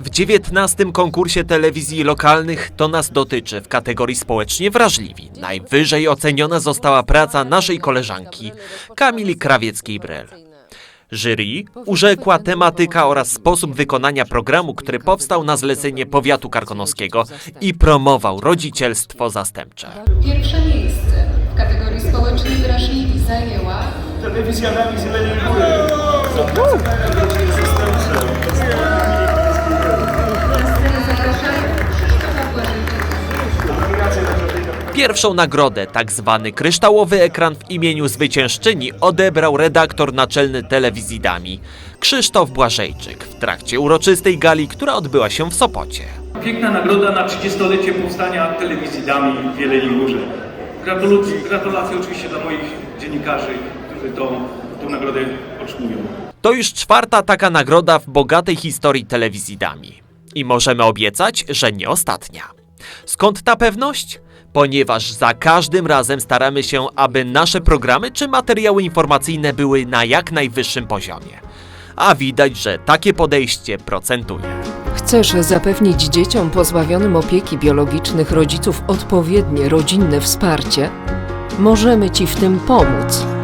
W 19 konkursie telewizji lokalnych to nas dotyczy w kategorii społecznie wrażliwi. Najwyżej oceniona została praca naszej koleżanki Kamili Krawieckiej-Brel. Jury urzekła tematyka oraz sposób wykonania programu, który powstał na zlecenie powiatu karkonoskiego i promował rodzicielstwo zastępcze. Pierwsze miejsce w kategorii społecznie wrażliwi zajęła Telewizja nami z Jeleniej Góry. Pierwszą nagrodę, tak zwany kryształowy ekran w imieniu zwyciężczyni, odebrał redaktor naczelny telewizji Dami, Krzysztof Błażejczyk, w trakcie uroczystej gali, która odbyła się w Sopocie. Piękna nagroda na 30-lecie powstania telewizji Dami w Jeleniej Górze. Gratulacje, gratulacje oczywiście dla moich dziennikarzy, którzy tą, tą nagrodę otrzymują. To już czwarta taka nagroda w bogatej historii telewizji Dami. I możemy obiecać, że nie ostatnia. Skąd ta pewność? Ponieważ za każdym razem staramy się, aby nasze programy czy materiały informacyjne były na jak najwyższym poziomie. A widać, że takie podejście procentuje. Chcesz zapewnić dzieciom pozbawionym opieki biologicznych rodziców odpowiednie rodzinne wsparcie? Możemy Ci w tym pomóc.